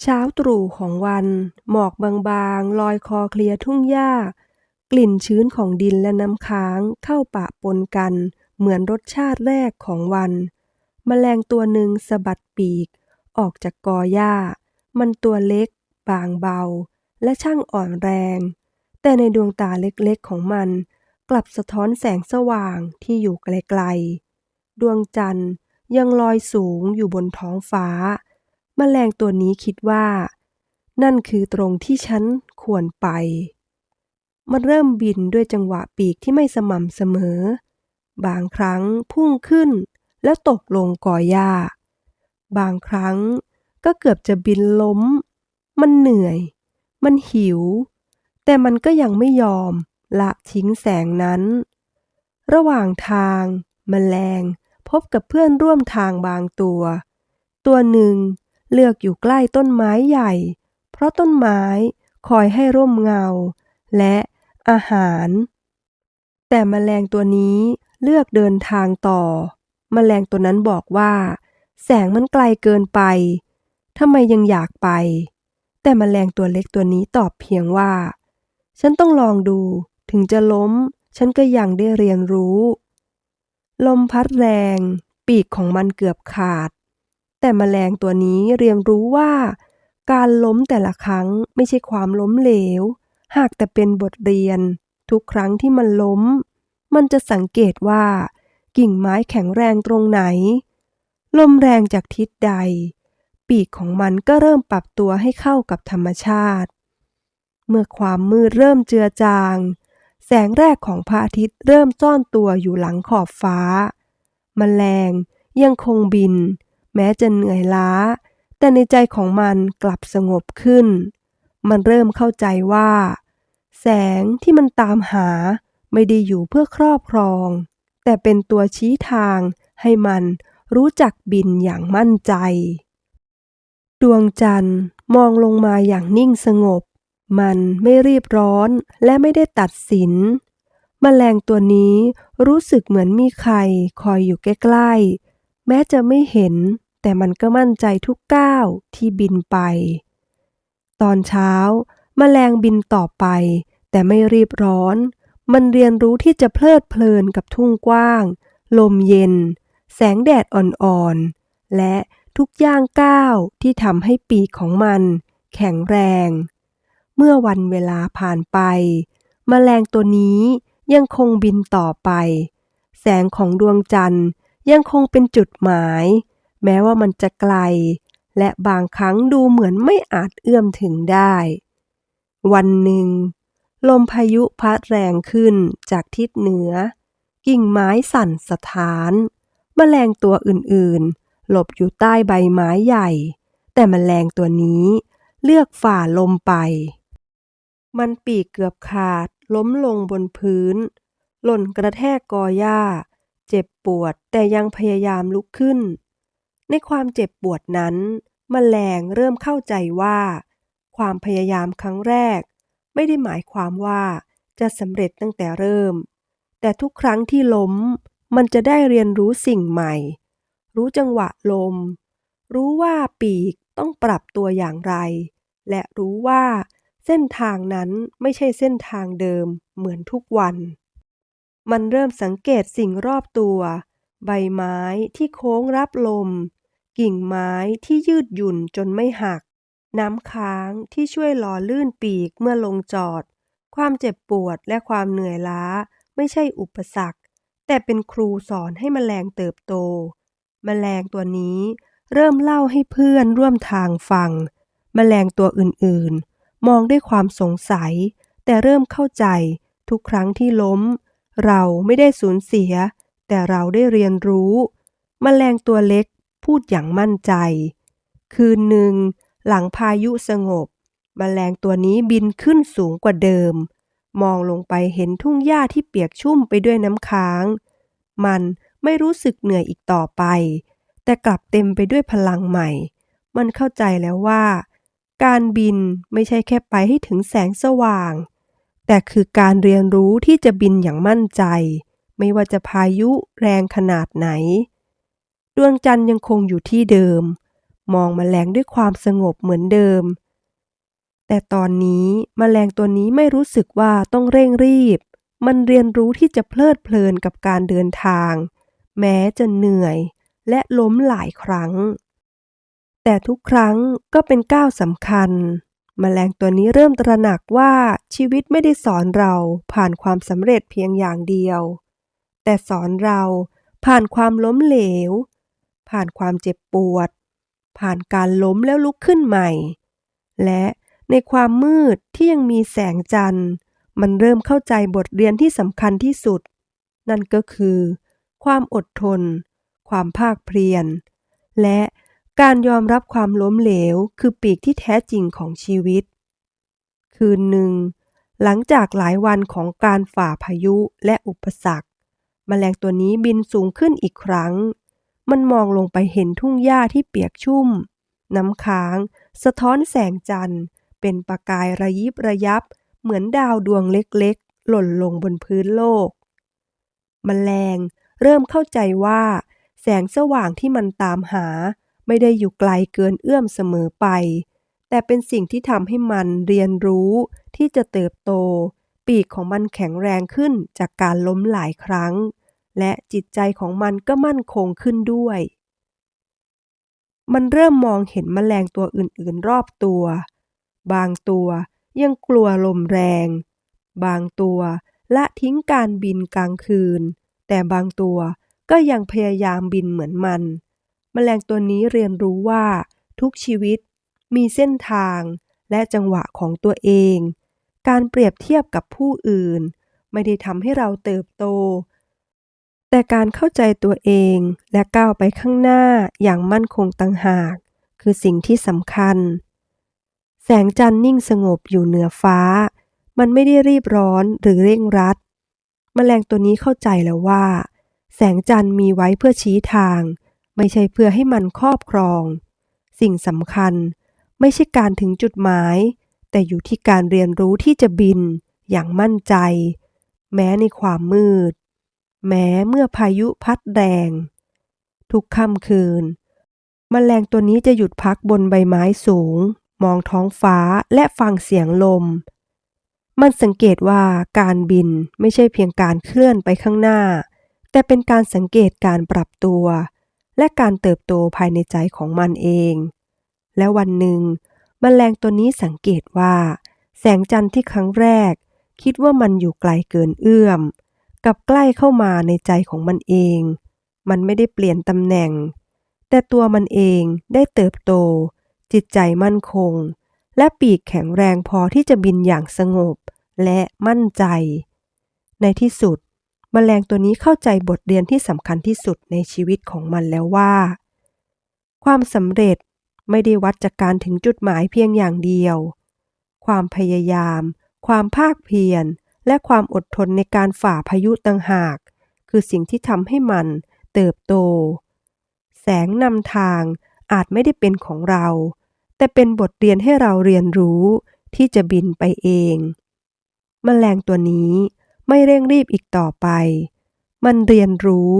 เช้าตรู่ของวัน หมอกบางๆ ลอยคอเคลียทุ่งหญ้า กลิ่นชื้นของดินและน้ำค้างเข้าปะปนกัน เหมือนรสชาติแรกของวันแมลงตัวหนึ่งสะบัดปีก ออกจากกอหญ้า มันตัวเล็ก บางเบา และช่างอ่อนแรง แต่ในดวงตาเล็กๆของมัน กลับสะท้อนแสงสว่างที่อยู่ไกลๆ ดวงจันทร์ยังลอยสูงอยู่บนท้องฟ้า แมลงตัวนี้คิดว่า นั่นคือตรงที่ฉันควรไป มันเริ่มบินด้วยจังหวะปีกที่ไม่สม่ำเสมอ บางครั้งพุ่งขึ้นแล้วตกลงก่อหญ้า บางครั้งก็เกือบจะบินล้ม มันเหนื่อย มันหิว แต่มันก็ยังไม่ยอมละทิ้งแสงนั้น ระหว่างทางแมลงพบกับเพื่อนร่วมทางบางตัว ตัวหนึ่ง เลือกอยู่ใกล้ต้นไม้ใหญ่ เพราะต้นไม้คอยให้ร่มเงา และอาหาร แต่แมลงตัวนี้เลือกเดินทางต่อแมลงตัวนั้นบอกว่า แสงมันไกลเกินไปทำไมยังอยากไป แต่แมลงตัวเล็กตัวนี้ตอบเพียงว่า ฉันต้องลองดูถึงจะล้ม ฉันก็ยังได้เรียนรู้ ลมพัดแรง ปีกของมันเกือบขาด แต่แมลงตัวนี้เรียนรู้ว่า การล้มแต่ละครั้งไม่ใช่ความล้มเหลว หากแต่เป็นบทเรียน ทุกครั้งที่มันล้ม มันจะสังเกตว่า กิ่งไม้แข็งแรงตรงไหน ลมแรงจากทิศใด ปีกของมันก็เริ่มปรับตัวให้เข้ากับธรรมชาติ เมื่อความมืดเริ่มเจือจาง แสงแรกของพระอาทิตย์เริ่มซ่อนตัวอยู่หลังขอบฟ้าแมลงยังคงบิน แม้จะเหนื่อยล้า แต่ในใจของมันกลับสงบขึ้น มันเริ่มเข้าใจว่า แสงที่มันตามหาไม่ได้อยู่เพื่อครอบครอง แต่เป็นตัวชี้ทางให้มันรู้จักบินอย่างมั่นใจ ดวงจันทร์มองลงมาอย่างนิ่งสงบ มันไม่รีบร้อนและไม่ได้ตัดสินแมลงตัวนี้รู้สึกเหมือนมีใครคอยอยู่ใกล้ๆ แม้จะไม่เห็น แต่มันก็มั่นใจทุกก้าวที่บินไป ตอนเช้าแมลงบินต่อไป แต่ไม่รีบร้อน มันเรียนรู้ที่จะเพลิดเพลินกับทุ่งกว้าง ลมเย็น แสงแดดอ่อนๆ และทุกย่างก้าวที่ทำให้ปีกของมัน แข็งแรง เมื่อวันเวลาผ่านไป แมลงตัวนี้ยังคงบินต่อไป แสงของดวงจันทร์ยังคงเป็นจุดหมาย แม้ว่ามันจะไกล และบางครั้งดูเหมือนไม่อาจเอื้อมถึงได้ วันหนึ่ง ลมพายุพัดแรงขึ้นจากทิศเหนือ กิ่งไม้สั่นสะท้านแมลงตัวอื่นๆ หลบอยู่ใต้ใบไม้ใหญ่ แต่แมลงตัวนี้เลือกฝ่าลมไป มันปีกเกือบขาดล้มลงบนพื้น หล่นกระแทกกอหญ้า เจ็บปวดแต่ยังพยายามลุกขึ้น ในความเจ็บปวดนั้นแมลงเริ่มเข้าใจว่า ความพยายามครั้งแรก ไม่ได้หมายความว่าจะสำเร็จตั้งแต่เริ่ม แต่ทุกครั้งที่ล้ม มันจะได้เรียนรู้สิ่งใหม่ รู้จังหวะลม รู้ว่าปีกต้องปรับตัวอย่างไร และรู้ว่าเส้นทางนั้นไม่ใช่เส้นทางเดิมเหมือนทุกวัน มันเริ่มสังเกตสิ่งรอบตัว ใบไม้ที่โค้งรับลม กิ่งไม้ที่ยืดหยุ่นจนไม่หัก น้ำค้างที่ช่วยหล่อลื่นปีกเมื่อลงจอด ความเจ็บปวดและความเหนื่อยล้าไม่ใช่อุปสรรค แต่เป็นครูสอนให้แมลงเติบโตแมลงตัวนี้เริ่มเล่าให้เพื่อนร่วมทางฟังแมลงตัวอื่นๆ มองด้วยความสงสัย แต่เริ่มเข้าใจทุกครั้งที่ล้ม เราไม่ได้สูญเสีย แต่เราได้เรียนรู้แมลงตัวเล็ก พูดอย่างมั่นใจ คืนหนึ่ง หลังพายุสงบแมลงตัวนี้บินขึ้นสูงกว่าเดิม มองลงไปเห็นทุ่งหญ้าที่เปียกชุ่มไปด้วยน้ำค้าง มันไม่รู้สึกเหนื่อยอีกต่อไป แต่กลับเต็มไปด้วยพลังใหม่ มันเข้าใจแล้วว่า การบินไม่ใช่แค่ไปให้ถึงแสงสว่าง แต่คือการเรียนรู้ที่จะบินอย่างมั่นใจ ไม่ว่าจะพายุแรงขนาดไหน ดวงจันทร์ยังคงอยู่ที่เดิม มองแมลงด้วยความสงบเหมือนเดิม แต่ตอนนี้แมลงตัวนี้ไม่รู้สึกว่าต้องเร่งรีบ มันเรียนรู้ที่จะเพลิดเพลินกับการเดินทาง แม้จะเหนื่อยและล้มหลายครั้ง แต่ทุกครั้งก็เป็นก้าวสำคัญแมลงตัวนี้เริ่มตระหนักว่าชีวิตไม่ได้สอนเราผ่านความสำเร็จเพียงอย่างเดียว แต่สอนเราผ่านความล้มเหลว ผ่านความเจ็บปวด ผ่านการล้มแล้วลุกขึ้นใหม่ และในความมืดที่ยังมีแสงจันทร์ มันเริ่มเข้าใจบทเรียนที่สำคัญที่สุด นั่นก็คือ ความอดทน ความภาคเพียร และการยอมรับความล้มเหลวคือปีกที่แท้จริงของชีวิต คืนหนึ่ง หลังจากหลายวันของการฝ่าพายุและอุปสรรคแมลงตัวนี้บินสูงขึ้นอีกครั้ง มันมองลงไปเห็นทุ่งหญ้าที่เปียกชุ่ม น้ำค้าง สะท้อนแสงจันทร์ เป็นประกายระยิบระยับ เหมือนดาวดวงเล็กๆ หล่นลงบนพื้นโลกแมลงเริ่มเข้าใจว่า แสงสว่างที่มันตามหา ไม่ได้อยู่ไกลเกินเอื้อมเสมอไป แต่เป็นสิ่งที่ทำให้มันเรียนรู้ที่จะเติบโต ปีกของมันแข็งแรงขึ้นจากการล้มหลายครั้ง และจิตใจของมันก็มั่นคงขึ้นด้วย มันเริ่มมองเห็นแมลงตัวอื่นๆรอบตัว บางตัวยังกลัวลมแรง บางตัวละทิ้งการบินกลางคืน แต่บางตัวก็ยังพยายามบินเหมือนมัน แมลงตัวนี้เรียนรู้ว่า ทุกชีวิตมีเส้นทางและจังหวะของตัวเอง การเปรียบเทียบกับผู้อื่น ไม่ได้ทำให้เราเติบโต แต่การเข้าใจตัวเองและก้าวไปข้างหน้าอย่างมั่นคงต่างหาก คือสิ่งที่สำคัญ แสงจันทร์นิ่งสงบอยู่เหนือฟ้า มันไม่ได้รีบร้อนหรือเร่งรัดแมลงตัวนี้เข้าใจแล้วว่า แสงจันทร์มีไว้เพื่อชี้ทาง ไม่ใช่เพื่อให้มันครอบครอง สิ่งสำคัญ ไม่ใช่การถึงจุดหมาย แต่อยู่ที่การเรียนรู้ที่จะบินอย่างมั่นใจ แม้ในความมืด แม้เมื่อพายุพัดแรง ทุกค่ำคืนแมลงตัวนี้จะหยุดพักบนใบไม้สูง มองท้องฟ้าและฟังเสียงลม มันสังเกตว่าการบินไม่ใช่เพียงการเคลื่อนไปข้างหน้า แต่เป็นการสังเกตการปรับตัว และการเติบโตภายในใจของมันเอง และวันหนึ่งมแมลงตัวนี้สังเกตว่า แสงจันทร์ที่ครั้งแรก คิดว่ามันอยู่ไกลเกินเอื้อม กลับใกล้เข้ามาในใจของมันเอง มันไม่ได้เปลี่ยนตำแหน่ง แต่ตัวมันเองได้เติบโต จิตใจมั่นคง และปีกแข็งแรงพอที่จะบินอย่างสงบและมั่นใจ ในที่สุดแมลงตัวนี้เข้าใจบทเรียนที่สำคัญที่สุดในชีวิตของมันแล้วว่า ความสำเร็จไม่ได้วัดจากการถึงจุดหมายเพียงอย่างเดียว ความพยายาม ความภาคเพียร และความอดทนในการฝ่าพายุต่างหาก คือสิ่งที่ทำให้มันเติบโต แสงนำทางอาจไม่ได้เป็นของเรา แต่เป็นบทเรียนให้เราเรียนรู้ที่จะบินไปเองมแมลงตัวนี้ไม่เร่งรีบอีกต่อไป มันเรียนรู้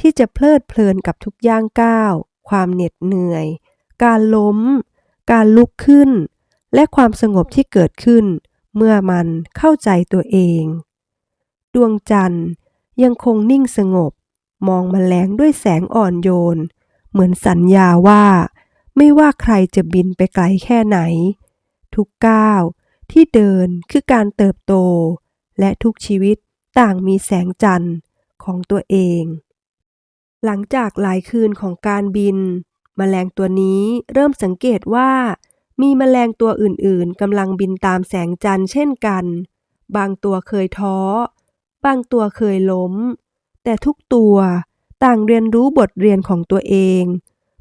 ที่จะเพลิดเพลินกับทุกย่างก้าว ความเหน็ดเหนื่อย การล้ม การลุกขึ้น และความสงบที่เกิดขึ้น เมื่อมันเข้าใจตัวเอง ดวงจันทร์ยังคงนิ่งสงบ มองมแมลงด้วยแสงอ่อนโยน เหมือนสัญญาว่า ไม่ว่าใครจะบินไปไกลแค่ไหน ทุกก้าวที่เดินคือการเติบโต และทุกชีวิตต่างมีแสงจันทร์ของตัวเอง หลังจากหลายคืนของการบินแมลงตัวนี้เริ่มสังเกตว่า มีแมลงตัวอื่นๆกำลังบินตามแสงจันทร์เช่นกัน บางตัวเคยท้อ บางตัวเคยล้ม แต่ทุกตัวต่างเรียนรู้บทเรียนของตัวเอง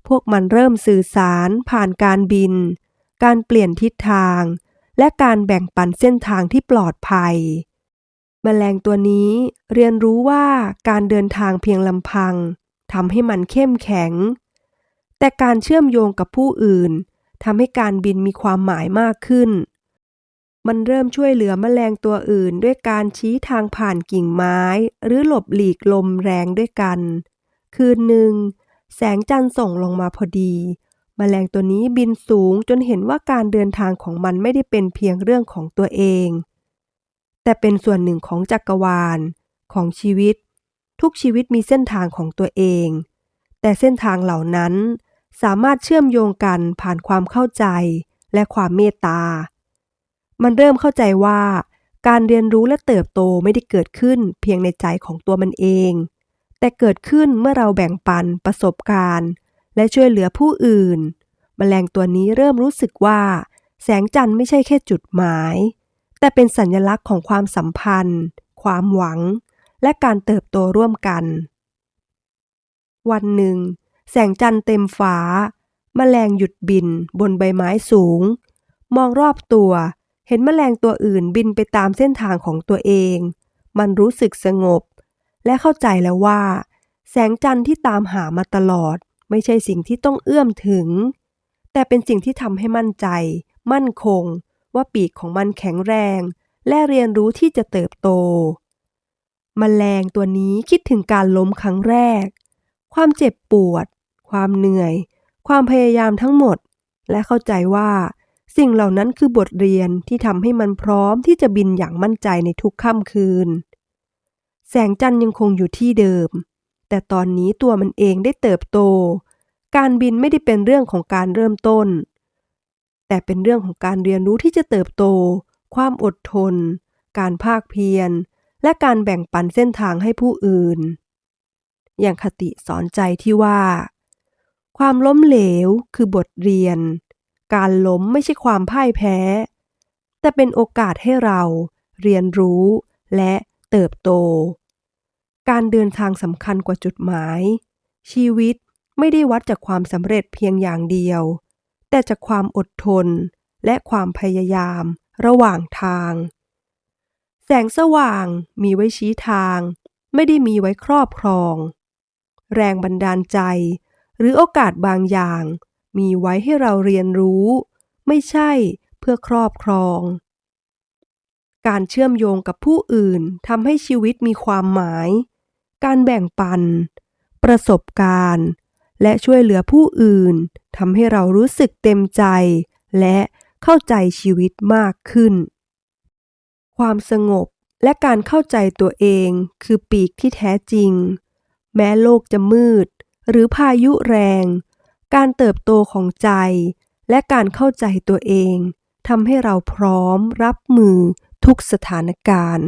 พวกมันเริ่มสื่อสารผ่านการบิน การเปลี่ยนทิศทาง และการแบ่งปันเส้นทางที่ปลอดภัย แมลงตัวนี้เรียนรู้ว่าการเดินทางเพียงลำพังทำให้มันเข้มแข็ง แต่การเชื่อมโยงกับผู้อื่น ทำให้การบินมีความหมายมากขึ้น มันเริ่มช่วยเหลือแมลงตัวอื่น ด้วยการชี้ทางผ่านกิ่งไม้ หรือหลบหลีกลมแรงด้วยกัน คืนหนึ่ง แสงจันทร์ส่งลงมาพอดีแแมลงตัวนี้บินสูงจนเห็นว่าการเดินทางของมันไม่ได้เป็นเพียงเรื่องของตัวเอง แต่เป็นส่วนหนึ่งของจักรวาล ของชีวิต ทุกชีวิตมีเส้นทางของตัวเอง แต่เส้นทางเหล่านั้น สามารถเชื่อมโยงกันผ่านความเข้าใจและความเมตตา มันเริ่มเข้าใจว่า การเรียนรู้และเติบโตไม่ได้เกิดขึ้นเพียงในใจของตัวมันเอง แต่เกิดขึ้นเมื่อเราแบ่งปันประสบการณ์ และช่วยเหลือผู้อื่น แมลงตัวนี้เริ่มรู้สึกว่า แสงจันทร์ไม่ใช่แค่จุดหมาย แต่เป็นสัญลักษณ์ของความสัมพันธ์ ความหวัง และการเติบโตร่วมกัน วันหนึ่ง แสงจันทร์เต็มฟ้า แมลงหยุดบินบนใบไม้สูง มองรอบตัว เห็นแมลงตัวอื่นบินไปตามเส้นทางของตัวเอง มันรู้สึกสงบ และเข้าใจแล้วว่า แสงจันทร์ที่ตามหามาตลอด ไม่ใช่สิ่งที่ต้องเอื้อมถึง แต่เป็นสิ่งที่ทำให้มั่นใจ มั่นคง ว่าปีกของมันแข็งแรง และเรียนรู้ที่จะเติบโตมแมลงตัวนี้คิดถึงการล้มครั้งแรก ความเจ็บปวด ความเหนื่อย ความพยายามทั้งหมด และเข้าใจว่า สิ่งเหล่านั้นคือบทเรียนที่ทำให้มันพร้อมที่จะบินอย่างมั่นใจในทุกค่ำคืน แสงจันทร์ยังคงอยู่ที่เดิม แต่ตอนนี้ตัวมันเองได้เติบโต การบินไม่ได้เป็นเรื่องของการเริ่มต้น แต่เป็นเรื่องของการเรียนรู้ที่จะเติบโต ความอดทน การภาคเพียร และการแบ่งปันเส้นทางให้ผู้อื่นอย่างคติสอนใจที่ว่า ความล้มเหลวคือบทเรียน การล้มไม่ใช่ความพ่ายแพ้ แต่เป็นโอกาสให้เราเรียนรู้และเติบโต การเดินทางสำคัญกว่าจุดหมาย ชีวิตไม่ได้วัดจากความสำเร็จเพียงอย่างเดียว แต่จากความอดทนและความพยายามระหว่างทาง แสงสว่างมีไว้ชี้ทาง ไม่ได้มีไว้ครอบครอง แรงบันดาลใจ หรือโอกาสบางอย่าง มีไว้ให้เราเรียนรู้ ไม่ใช่เพื่อครอบครอง การเชื่อมโยงกับผู้อื่นทำให้ชีวิตมีความหมาย การแบ่งปัน ประสบการณ์ และช่วยเหลือผู้อื่นทำให้เรารู้สึกเต็มใจ และเข้าใจชีวิตมากขึ้น ความสงบและการเข้าใจตัวเองคือปีกที่แท้จริง แม้โลกจะมืด หรือพายุแรง การเติบโตของใจ และการเข้าใจตัวเองทำให้เราพร้อมรับมือทุกสถานการณ์